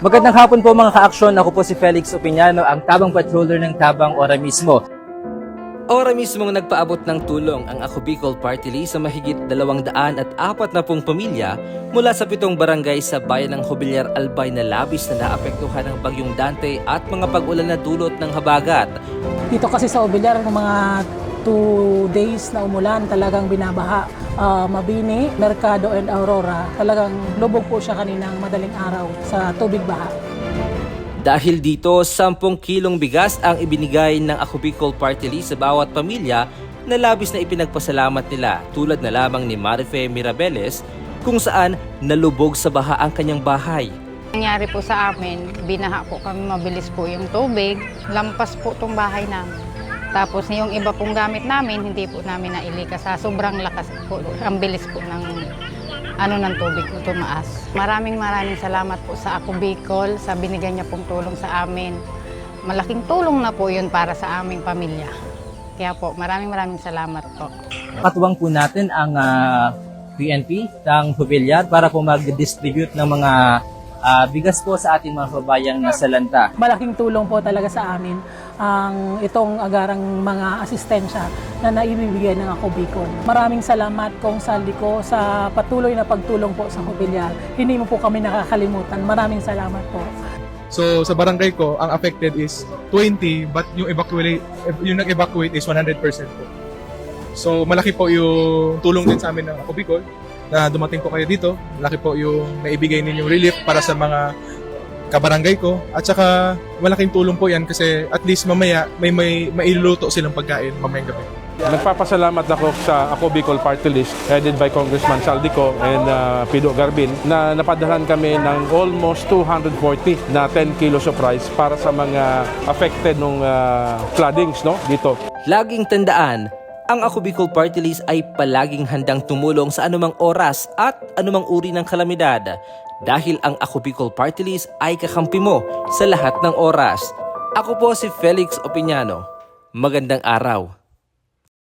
Magandang hapon po mga ka-aksyon. Ako po si Felix Opiniano, ang tabang patroller ng Tabang Ora mismo. Ora mismong nagpaabot ng tulong ang Ako Bicol Party List sa mahigit 200 at apat na pong pamilya mula sa pitong barangay sa bayan ng Hobilyar Albay na labis na naapektuhan ng bagyong Dante at mga pag-ulan na dulot ng habagat. Dito kasi sa Obilyar, ng mga two days na umulan, talagang binabaha. Ah, Mabini, Mercado and Aurora, talagang lubog po siya kaninang madaling araw sa tubig baha. Dahil dito, 10 kilong bigas ang ibinigay ng Ako Bicol Party List sa bawat pamilya na labis na ipinagpasalamat nila tulad na lamang ni Marife Mirabeles kung saan nalubog sa baha ang kanyang bahay. Nangyari po sa amin, binaha po kami mabilis po yung tubig, lampas po tong bahay namin. Tapos yung iba pong gamit namin, hindi po namin nailikas sa sobrang lakas po, ang bilis po ng ano ng tubig po tumaas. Maraming maraming salamat po sa Ako Bicol, sa binigay niya pong tulong sa amin. Malaking tulong na po yun para sa aming pamilya. Kaya po, maraming maraming salamat po. Katuwang po natin ang ah, PNP ng Hubilyar para po mag-distribute ng mga ah, bigas po sa ating mga kabayang nasa lanta. Malaking tulong po talaga sa amin ang itong agarang mga asistensya na naibibigay ng Ako Bicol. Maraming salamat kong saldi ko sa patuloy na pagtulong po sa Obilyar. Hindi mo po kami nakakalimutan. Maraming salamat po. So sa barangay ko, ang affected is 20 but yung evacuate yung nag-evacuate is 100% po. So malaki po yung tulong din sa amin ng Ako Bicol na dumating po kayo dito. Malaki po yung naibigay ninyong relief para sa mga kabarangay ko at saka malaking tulong po yan kasi at least mamaya may may mailuluto silang pagkain mamayang gabi. Nagpapasalamat ako sa Ako Bicol Party List headed by Congressman Saldico and uh, Pido Garbin na napadalan kami ng almost 240 na 10 kilos of rice para sa mga affected ng floodings no dito. Laging tandaan, ang Ako Bicol Party List ay palaging handang tumulong sa anumang oras at anumang uri ng kalamidad dahil ang Ako Bicol Party List ay kakampi mo sa lahat ng oras. Ako po si Felix Opiniano. Magandang araw.